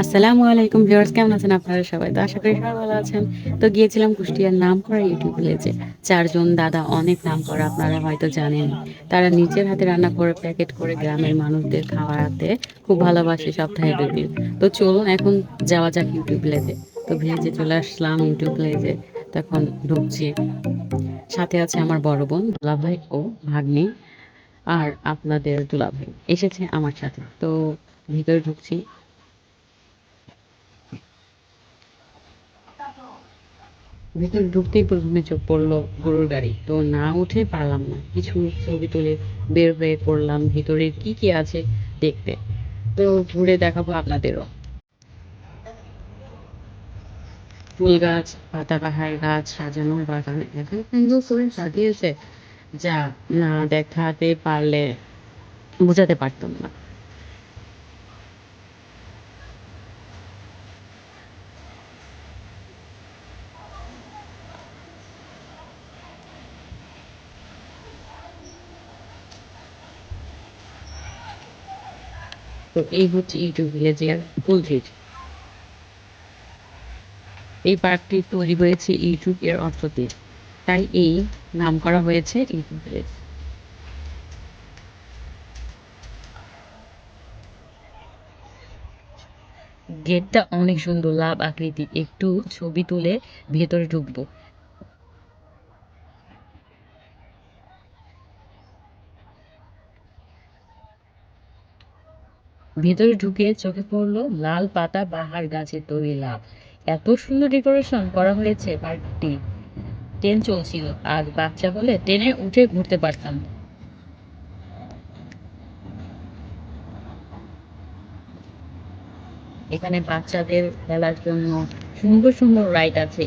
আসসালামু আলাইকুম ভিউয়ার্স, কেমন আছেন আপনারা সবাই? তো আশা করি সবাই ভালো আছেন। তো গিয়েছিলাম কুষ্টিয়ার নাম করা ইউটিউব ভিলেজে চারজন দাদা অনেক নাম করা আপনারা হয়তো জানেন। তারা নিজের হাতে রান্না করে প্যাকেট করে গ্রামের মানুষদের খাওয়াতে খুব ভালোবাসে সপ্তাহে দুদিন। তো চলুন এখন যাওয়া যাক ইউটিউব ভিলেজে তো ভিলেজে চলে আসলাম ইউটিউব ভিলেজে তখন ঢুকছি। সাথে আছে আমার বড় বোন, দুলাভাই ও ভাগ্নি আর আপনাদের দুলাভাই। এসেছে আমার সাথে। তো ভিতরে ঢুকছি। ভিতরে ঢুকতেই প্রথমে চোখ পড়ল গরুর গাড়ি। তো না উঠে পারলাম না। কিছু ছবি তুলে বের হয়ে পড়লাম ভিতরে কি কি আছে দেখতে। তো ঘুরে দেখাবো আপনাদেরও। ফুল গাছ পাতাবাহার গাছ, সাজানো বাগান। সুন্দর করে সাজিয়েছে। যা না দেখাতে পারলে বোঝাতে পারতাম না। তো এই হচ্ছে ইউটিউব ভিলেজের ফুল এই পার্কটি তৈরি হয়েছে ইউটিউব এর অর্থতে তাই এই নাম করা হয়েছে ইউটিউব ভিলেজ। গেটটা অনেক সুন্দর, লাভ আকৃতি একটু ছবি তুলে ভেতরে ঢুকবো। ভেতরে ঢুকে চোখে পড়ল লাল পাতা বাহার গাছের তৈরি লাভ। এত সুন্দর ডেকোরেশন করা হয়েছে পার্কটি ট্রেন চলছিল। আর বাচ্চা বলে ট্রেনে উঠে ঘুরতে পারতাম। এখানে বাচ্চাদের খেলার জন্য সুন্দর সুন্দর রাইড আছে।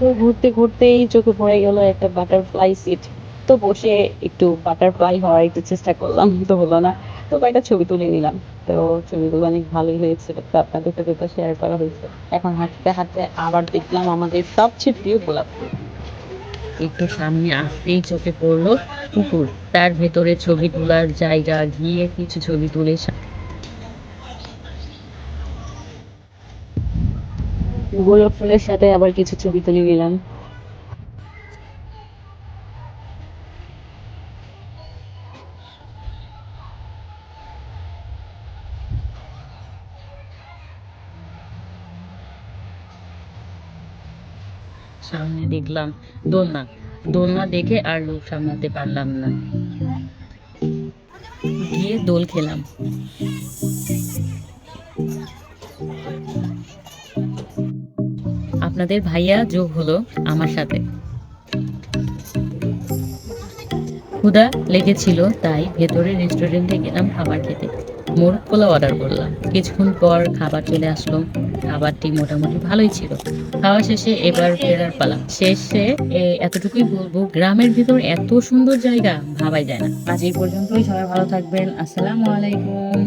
তো ঘুরতে ঘুরতেই চোখে পড়ে গেল একটা বাটারফ্লাই সিট তো বসে একটু বাটারফ্লাই হওয়ার একটু চেষ্টা করলাম, তো হলো না। তো কয়েকটা ছবি তুলে নিলাম। তো ছবিগুলো অনেক ভালোই হয়েছে তো আপনাদের সাথে তো শেয়ার করা হয়েছে। এখন হাঁটতে হাঁটতে আবার দেখলাম আমাদের সবচেয়ে প্রিয় গোলাপ ফুল। একটু সামনে আসতেই চোখে পড়ল পুকুর। তার ভেতরে ছবি তোলার জায়গা গিয়ে কিছু ছবি তুলে গোলাপ ফুলের সাথে আবার কিছু ছবি তুলে নিলাম। সামনে দেখলাম দোলনা। দোলনা দেখে আর লোক সামলাতে পারলাম না। গিয়ে দোল খেলাম। আপনাদের ভাইয়া যোগ হলো আমার সাথে। ক্ষুধা লেগেছিল, তাই ভেতরে রেস্টুরেন্টে গেলাম খাবার খেতে। মোরগ পোলাও অর্ডার করলাম। কিছুক্ষণ পর খাবার চলে আসলো। খাবারটি মোটামুটি ভালোই ছিল। খাওয়া শেষে এবার ফেরার পালা। শেষে এতটুকুই বলব, গ্রামের ভিতর এত সুন্দর জায়গা ভাবাই যায় না। আজ এই পর্যন্তই। সবাই ভালো থাকবেন। আসসালামু আলাইকুম।